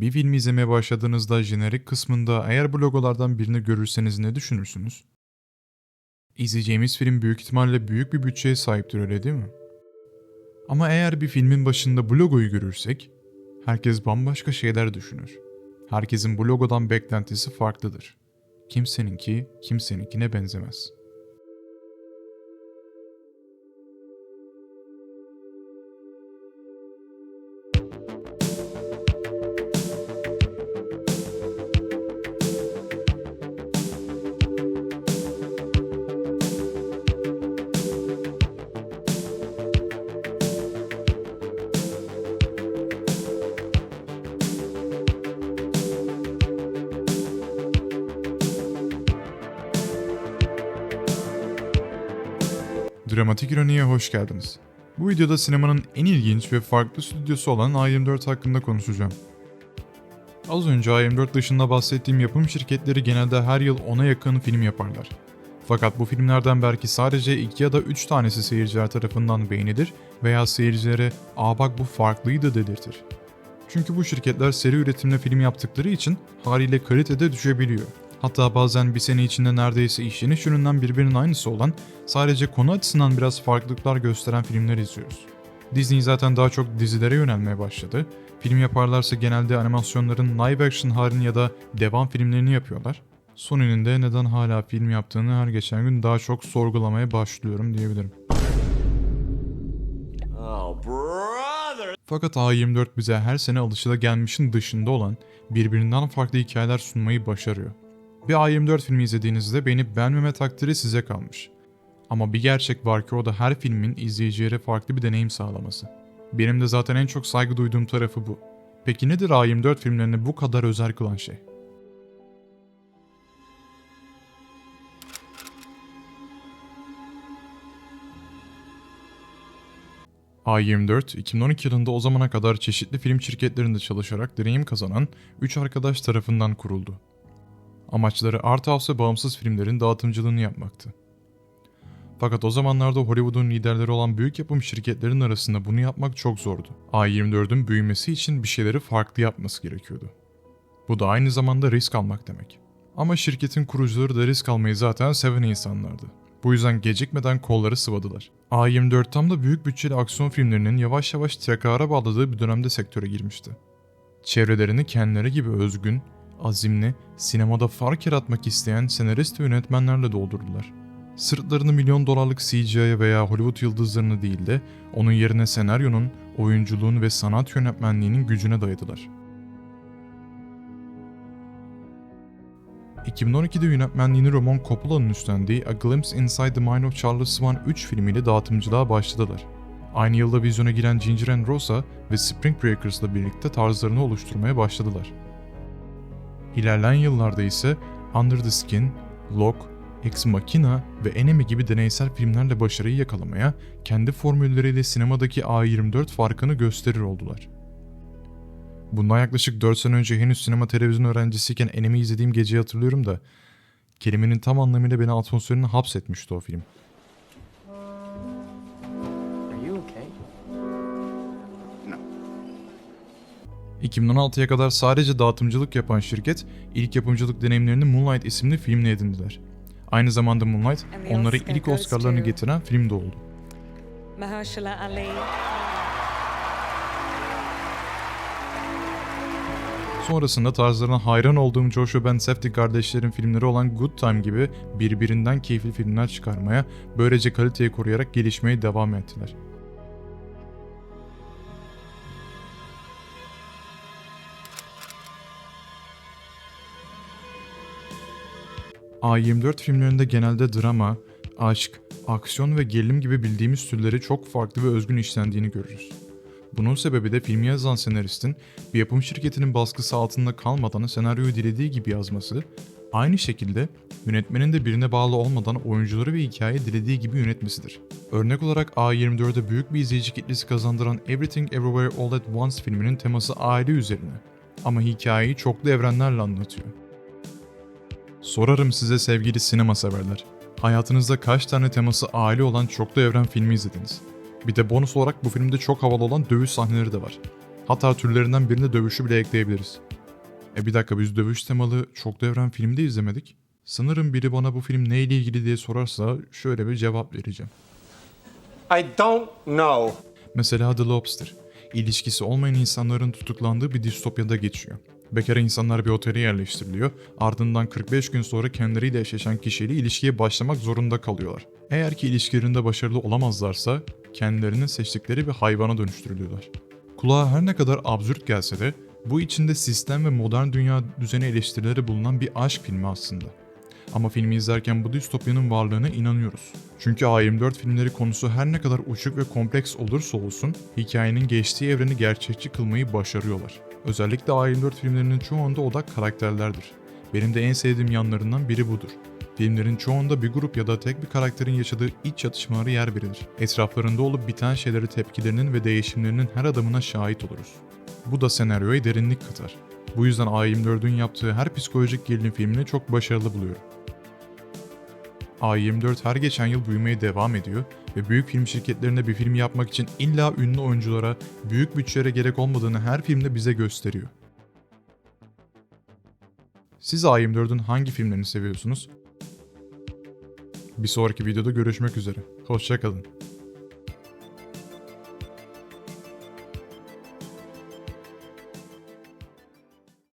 Bir filmi izlemeye başladığınızda jenerik kısmında eğer bu logolardan birini görürseniz ne düşünürsünüz? İzleyeceğimiz film büyük ihtimalle büyük bir bütçeye sahiptir öyle değil mi? Ama eğer bir filmin başında bu logoyu görürsek, herkes bambaşka şeyler düşünür. Herkesin bu logodan beklentisi farklıdır. Kimseninki kimseninkine benzemez. Dramatik İroni'ye hoş geldiniz. Bu videoda sinemanın en ilginç ve farklı stüdyosu olan A24 hakkında konuşacağım. Az önce A24 dışında bahsettiğim yapım şirketleri genelde her yıl 10'a yakın film yaparlar. Fakat bu filmlerden belki sadece 2 ya da 3 tanesi seyirciler tarafından beğenilir veya seyircilere ''Aa bak bu farklıydı'' dedirtir. Çünkü bu şirketler seri üretimle film yaptıkları için haliyle kalitede düşebiliyor. Hatta bazen bir sene içinde neredeyse işleniş yönünden birbirinin aynısı olan, sadece konu açısından biraz farklılıklar gösteren filmler izliyoruz. Disney zaten daha çok dizilere yönelmeye başladı. Film yaparlarsa genelde animasyonların live action halini ya da devam filmlerini yapıyorlar. Son eninde neden hala film yaptığını her geçen gün daha çok sorgulamaya başlıyorum diyebilirim. Oh! Fakat A24 bize her sene alışılagelmişin dışında olan birbirinden farklı hikayeler sunmayı başarıyor. Bir A24 filmi izlediğinizde beğenip beğenmeme takdiri size kalmış. Ama bir gerçek var ki o da her filmin izleyicilere farklı bir deneyim sağlaması. Benim de zaten en çok saygı duyduğum tarafı bu. Peki nedir A24 filmlerini bu kadar özel kılan şey? A24, 2012 yılında o zamana kadar çeşitli film şirketlerinde çalışarak deneyim kazanan 3 arkadaş tarafından kuruldu. Amaçları art house ve bağımsız filmlerin dağıtımcılığını yapmaktı. Fakat o zamanlarda Hollywood'un liderleri olan büyük yapım şirketlerinin arasında bunu yapmak çok zordu. A24'ün büyümesi için bir şeyleri farklı yapması gerekiyordu. Bu da aynı zamanda risk almak demek. Ama şirketin kurucuları da risk almayı zaten seven insanlardı. Bu yüzden gecikmeden kolları sıvadılar. A24 tam da büyük bütçeli aksiyon filmlerinin yavaş yavaş trakara bağladığı bir dönemde sektöre girmişti. Çevrelerini kendileri gibi özgün, azimli, sinemada fark yaratmak isteyen senarist ve yönetmenlerle doldurdular. Sırtlarını milyon dolarlık CGI'ye veya Hollywood yıldızlarını değil de onun yerine senaryonun, oyunculuğun ve sanat yönetmenliğinin gücüne dayadılar. 2012'de yönetmenliğini Roman Coppola'nın üstlendiği A Glimpse Inside the Mind of Charles Swan 3 filmiyle dağıtımcılığa başladılar. Aynı yılda vizyona giren Ginger and Rosa ve Spring Breakers'la birlikte tarzlarını oluşturmaya başladılar. İlerleyen yıllarda ise Under the Skin, Lock, Ex Machina ve Enemy gibi deneysel filmlerle başarıyı yakalamaya, kendi formülleriyle sinemadaki A24 farkını gösterir oldular. Bundan yaklaşık 4 sene önce henüz sinema televizyon öğrencisiyken Enemy izlediğim geceyi hatırlıyorum da, kelimenin tam anlamıyla beni atmosferine hapsetmişti o film. Are you okay? 2016'ya kadar sadece dağıtımcılık yapan şirket, ilk yapımcılık deneyimlerini Moonlight isimli filmle edindiler. Aynı zamanda Moonlight, onlara ilk Oscar'larını getiren film de oldu. Mahershala Ali. Sonrasında tarzlarına hayran olduğum Joshua Ben Safdie kardeşlerin filmleri olan Good Time gibi birbirinden keyifli filmler çıkarmaya, böylece kaliteyi koruyarak gelişmeye devam ettiler. A24 filmlerinde genelde drama, aşk, aksiyon ve gerilim gibi bildiğimiz türleri çok farklı ve özgün işlendiğini görürüz. Bunun sebebi de filmi yazan senaristin bir yapım şirketinin baskısı altında kalmadan senaryoyu dilediği gibi yazması, aynı şekilde yönetmenin de birine bağlı olmadan oyuncuları ve hikayeyi dilediği gibi yönetmesidir. Örnek olarak A24'de büyük bir izleyici kitlesi kazandıran Everything Everywhere All at Once filminin teması aile üzerine ama hikayeyi çoklu evrenlerle anlatıyor. Sorarım size sevgili sinema severler. Hayatınızda kaç tane teması aile olan çoklu evren filmi izlediniz? Bir de bonus olarak bu filmde çok havalı olan dövüş sahneleri de var. Hatta türlerinden birinde dövüşü bile ekleyebiliriz. E bir dakika biz dövüş temalı çok devren filmi de izlemedik. Sanırım biri bana bu film neyle ilgili diye sorarsa şöyle bir cevap vereceğim. I don't know. Mesela The Lobster. İlişkisi olmayan insanların tutuklandığı bir distopyada geçiyor. Bekar insanlar bir otele yerleştiriliyor. Ardından 45 gün sonra kendileriyle eşleşen kişiyle ilişkiye başlamak zorunda kalıyorlar. Eğer ki ilişkilerinde başarılı olamazlarsa kendilerinin seçtikleri bir hayvana dönüştürülüyorlar. Kulağa her ne kadar absürt gelse de bu içinde sistem ve modern dünya düzeni eleştirileri bulunan bir aşk filmi aslında. Ama filmi izlerken bu distopyanın varlığına inanıyoruz. Çünkü A24 filmleri konusu her ne kadar uçuk ve kompleks olursa olsun, hikayenin geçtiği evreni gerçekçi kılmayı başarıyorlar. Özellikle A24 filmlerinin çoğunda odak karakterlerdir. Benim de en sevdiğim yanlarından biri budur. Filmlerin çoğunda bir grup ya da tek bir karakterin yaşadığı iç çatışmaları yer verilir. Etraflarında olup biten şeyleri tepkilerinin ve değişimlerinin her adımına şahit oluruz. Bu da senaryoya derinlik katar. Bu yüzden A24'ün yaptığı her psikolojik gerilim filmini çok başarılı buluyorum. A24 her geçen yıl büyümeye devam ediyor ve büyük film şirketlerinde bir film yapmak için illa ünlü oyunculara, büyük bütçelere gerek olmadığını her filmde bize gösteriyor. Siz A24'ün hangi filmlerini seviyorsunuz? Bir sonraki videoda görüşmek üzere. Hoşçakalın.